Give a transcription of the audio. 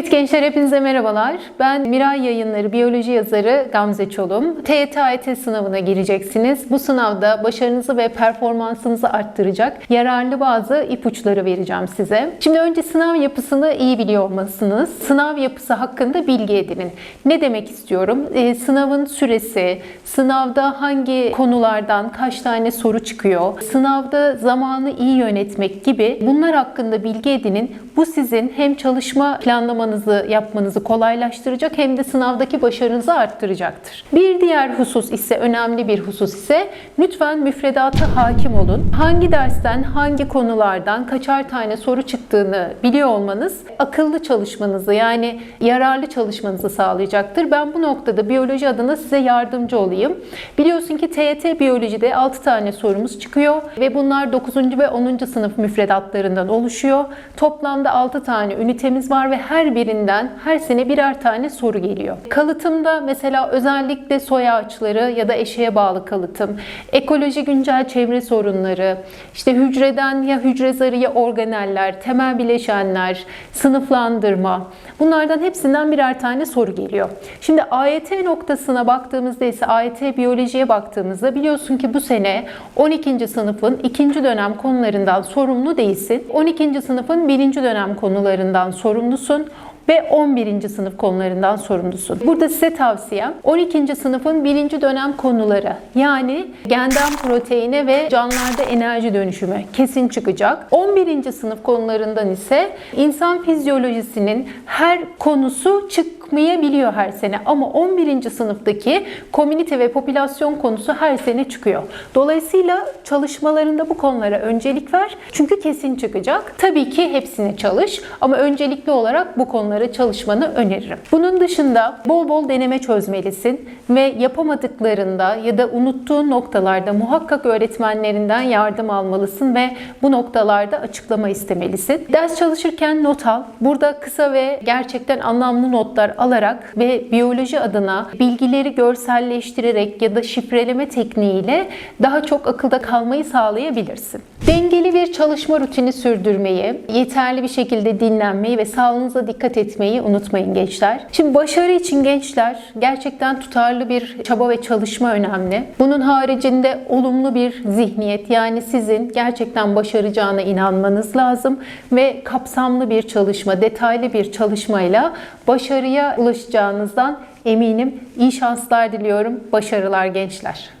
Evet gençler hepinize merhabalar. Ben Miray Yayınları biyoloji yazarı Gamze Çolum. TYT AYT sınavına gireceksiniz. Bu sınavda başarınızı ve performansınızı arttıracak yararlı bazı ipuçları vereceğim size. Şimdi önce sınav yapısını iyi biliyor olmalısınız. Sınav yapısı hakkında bilgi edinin. Ne demek istiyorum? Ee, sınavın süresi, sınavda hangi konulardan kaç tane soru çıkıyor, sınavda zamanı iyi yönetmek gibi bunlar hakkında bilgi edinin. Bu sizin hem çalışma planlamanızı yapmanızı kolaylaştıracak hem de sınavdaki başarınızı arttıracaktır. Bir diğer husus ise önemli bir husus ise lütfen müfredata hakim olun. Hangi dersten, hangi konulardan kaçar tane soru çıktığını biliyor olmanız akıllı çalışmanızı yani yararlı çalışmanızı sağlayacaktır. Ben bu noktada biyoloji adına size yardımcı olayım. Biliyorsun ki TYT biyolojide 6 tane sorumuz çıkıyor ve bunlar 9. ve 10. sınıf müfredatlarından oluşuyor. Toplamda 6 tane ünitemiz var ve her birinden her sene birer tane soru geliyor. Kalıtımda mesela özellikle soy ağaçları ya da eşeğe bağlı kalıtım, ekoloji güncel çevre sorunları, işte hücreden ya hücre zarı ya organeller, temel bileşenler, sınıflandırma bunlardan hepsinden birer tane soru geliyor. Şimdi AYT noktasına baktığımızda ise AYT biyolojiye baktığımızda biliyorsun ki bu sene 12. sınıfın ikinci dönem konularından sorumlu değilsin. 12. sınıfın birinci dönem konularından sorumlusun ve 11. sınıf konularından sorumlusun. Burada size tavsiyem 12. sınıfın birinci dönem konuları yani genden proteine ve canlılarda enerji dönüşümü kesin çıkacak. 11. sınıf konularından ise insan fizyolojisinin her konusu çıkmayabiliyor her sene ama 11. sınıftaki komünite ve popülasyon konusu her sene çıkıyor. Dolayısıyla çalışmalarında bu konulara öncelik ver. Çünkü kesin çıkacak. Tabii ki hepsini çalış ama öncelikli olarak bu konulara çalışmanı öneririm. Bunun dışında bol bol deneme çözmelisin ve yapamadıklarında ya da unuttuğun noktalarda muhakkak öğretmenlerinden yardım almalısın ve bu noktalarda açıklama istemelisin. Ders çalışırken not al. Burada kısa ve gerçekten anlamlı notlar alarak ve biyoloji adına bilgileri görselleştirerek ya da şifreleme tekniğiyle daha çok akılda kalmayı sağlayabilirsin. Dengeli bir çalışma rutini sürdürmeyi, yeterli bir şekilde dinlenmeyi ve sağlığınıza dikkat etmeyi unutmayın gençler. Şimdi başarı için gençler gerçekten tutarlı bir çaba ve çalışma önemli. Bunun haricinde olumlu bir zihniyet yani sizin gerçekten başaracağına inanmanız lazım ve kapsamlı bir çalışma, detaylı bir çalışmayla başarıya ulaşacağınızdan eminim. İyi şanslar diliyorum. Başarılar gençler.